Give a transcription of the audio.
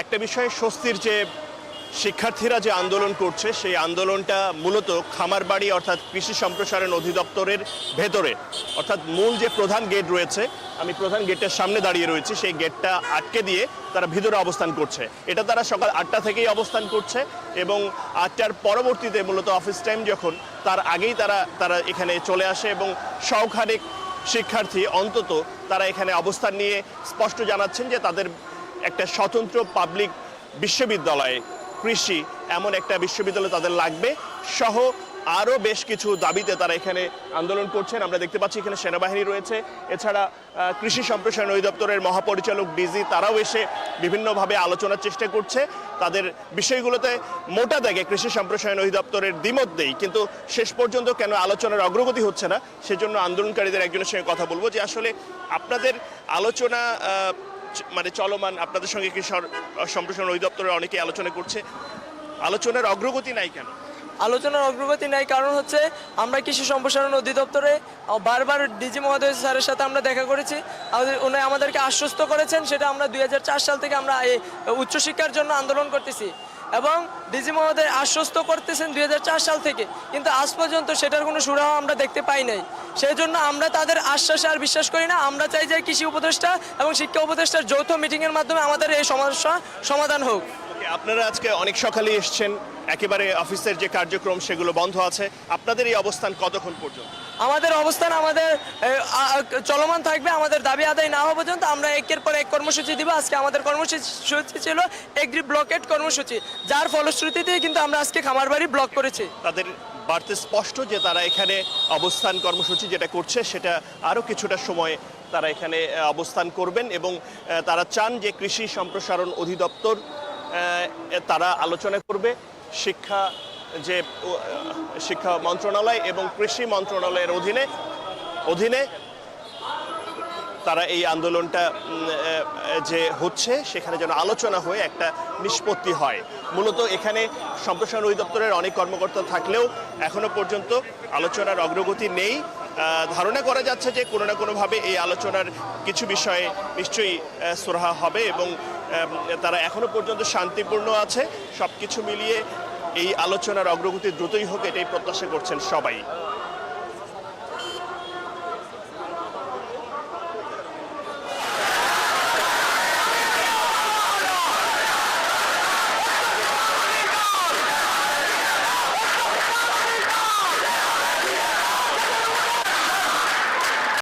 একটা বিষয়ে স্বস্তির যে শিক্ষার্থীরা যে আন্দোলন করছে, সেই আন্দোলনটা মূলত খামারবাড়ি অর্থাৎ কৃষি সম্প্রসারণ অধিদপ্তরের ভেতরে, অর্থাৎ মূল যে প্রধান গেট রয়েছে, আমি প্রধান গেটের সামনে দাঁড়িয়ে রয়েছি, সেই গেটটা আটকে দিয়ে তারা ভিতরে অবস্থান করছে। এটা তারা সকাল আটটা থেকেই অবস্থান করছে এবং আটটার পরবর্তীতে মূলত অফিস টাইম যখন, তার আগেই তারা তারা এখানে চলে আসে এবং শখানেক শিক্ষার্থী অন্তত তারা এখানে অবস্থান নিয়ে স্পষ্ট জানাচ্ছেন যে তাদের একটা স্বতন্ত্র পাবলিক বিশ্ববিদ্যালয়ে কৃষি, এমন একটা বিশ্ববিদ্যালয় তাদের লাগবে সহ আরও বেশ কিছু দাবিতে তারা এখানে আন্দোলন করছেন। আমরা দেখতে পাচ্ছি এখানে সেনাবাহিনী রয়েছে। এছাড়া কৃষি সম্প্রসারণ অধিদপ্তরের মহাপরিচালক ডিজি তারাও এসে বিভিন্নভাবে আলোচনার চেষ্টা করছে। তাদের বিষয়গুলোতে মোটা দাগে কৃষি সম্প্রসারণ অধিদপ্তরের দ্বিমত দেই কিন্তু শেষ পর্যন্ত কেন আলোচনার অগ্রগতি হচ্ছে না, সেজন্য আন্দোলনকারীদের একজনের সঙ্গে কথা বলব যে আসলে আপনাদের আলোচনা মানে চলমান, আপনাদের সঙ্গে কৃষি সম্প্রসারণ অধিদপ্তরের অনেকে আলোচনা করছে। আলোচনার অগ্রগতি নাই কেন? আলোচনার অগ্রগতি নাই, কারণ হচ্ছে আমরা কৃষি সম্প্রসারণ অধিদপ্তরে বারবার ডিজি মহোদয় স্যারের সাথে আমরা দেখা করেছি। উনি আমাদেরকে আশ্বস্ত করেছেন, সেটা আমরা দুই হাজার চার সাল থেকে আমরা এই উচ্চশিক্ষার জন্য আন্দোলন করতেছি। এবং ডিজি মহোদয় আশ্বস্ত করতেছেন দুই হাজার চার সাল থেকে, কিন্তু আজ পর্যন্ত সেটার কোনো সুরাহ আমরা দেখতে পাই নাই। সেই জন্য আমরা তাদের আশ্বাসে আর বিশ্বাস করি না। আমরা চাই যে কৃষি উপদেষ্টা এবং শিক্ষা উপদেষ্টার যৌথ মিটিংয়ের মাধ্যমে আমাদের এই সমস্যা সমাধান হোক। আপনারা আজকে অনেক সকালে এসছেন একেবারে অফিসের যে কার্যক্রম সেগুলো বন্ধ আছে। আপনাদের এই অবস্থান কতক্ষণ পর্যন্ত? আমাদের অবস্থান আমাদের চলমান থাকবে আমাদের দাবি আদায় না হওয়া পর্যন্ত আমরা একের পর এক কর্মসূচি দিব। আজকে আমাদের কর্মসূচি ছিল এগ্রি ব্লকেট কর্মসূচি যার ফলশ্রুতিতে কিন্তু আমরা আজকে খামারবাড়ি ব্লক করেছি। তাদের বাড়তে স্পষ্ট যে তারা এখানে অবস্থান কর্মসূচি যেটা করছে সেটা আরও কিছুটা সময় তারা এখানে অবস্থান করবেন এবং তারা চান যে কৃষি সম্প্রসারণ অধিদপ্তর তারা আলোচনা করবে শিক্ষা যে শিক্ষা মন্ত্রণালয় এবং কৃষি মন্ত্রণালয়ের অধীনে অধীনে তারা এই আন্দোলনটা যে হচ্ছে, সেখানে যেন আলোচনা হয়ে একটা নিষ্পত্তি হয়। মূলত এখানে সম্প্রসারণ অধিদপ্তরের অনেক কর্মকর্তা থাকলেও এখনও পর্যন্ত আলোচনার অগ্রগতি নেই। ধারণা করা যাচ্ছে যে কোনো না কোনোভাবে এই আলোচনার কিছু বিষয়ে নিশ্চয়ই সুরাহা হবে এবং তারা এখনও পর্যন্ত শান্তিপূর্ণ আছে। সবকিছু মিলিয়ে এই আলোচনার অগ্রগতি দ্রুতই হোক, এটাই প্রত্যাশা করছেন সবাই।